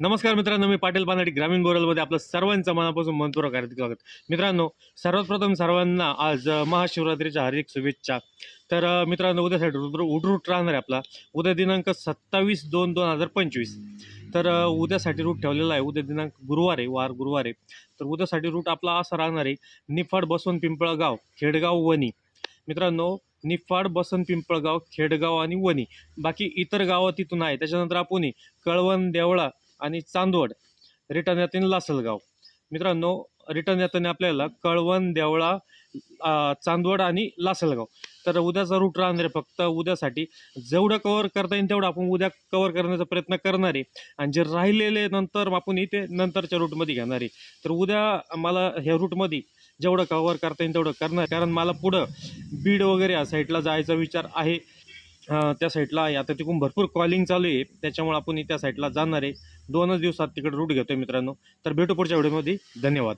नमस्कार मित्रांनो मी पाटील पानाडी ग्रामीण बोरलमध्ये आपलं सर्वांचं मनापासून मनपूर्वक हार्दिक स्वागत. मित्रांनो सर्वात प्रथम सर्वांना आज महाशिवरात्रीच्या हार्दिक शुभेच्छा. तर मित्रांनो उद्यासाठी रुद्र उडरूट राहणार आहे आपला. उद्या दिनांक सत्तावीस दोन दोन हजार पंचवीस. तर उद्यासाठी रूट ठेवलेला आहे. उद्या दिनांक गुरुवार आहे वार गुरुवार आहे. तर उद्यासाठी रूट आपला असा राहणार आहे निफाड बसवंत पिंपळगाव खेडगाव वणी. मित्रांनो निफाड बसंत पिंपळगाव खेडगाव आणि वणी. बाकी इतर गावं तिथून आहे. त्याच्यानंतर आपण कळवण देवळा आणि चांदवड रिटर्न येताना लासलगाव. मित्रांनो रिटर्न येताना आपल्याला कळवण देवळा चांदवड आणि लासलगाव. तर उद्याचा रूट राहणार आहे फक्त उद्यासाठी. जेवढं कवर करता येईल तेवढं आपण उद्या कवर करण्याचा प्रयत्न करणार आहे. आणि जे राहिलेले नंतर आपण इथे नंतरच्या रूटमध्ये घेणार आहे. तर उद्या मला ह्या रूटमध्ये जेवढं कवर करता येईल तेवढं करणार कारण मला पुढं बीड वगैरे या साईडला जायचा विचार आहे. त्या साईडला आहे. आता तिकडून भरपूर कॉलिंग चालू आहे. त्याच्यामुळे आपण त्या साईडला जाणार आहे. दोनच दिवसात तिकडे रूट घेतोय मित्रांनो. तर भेटू पुढच्या व्हिडिओमध्ये धन्यवाद.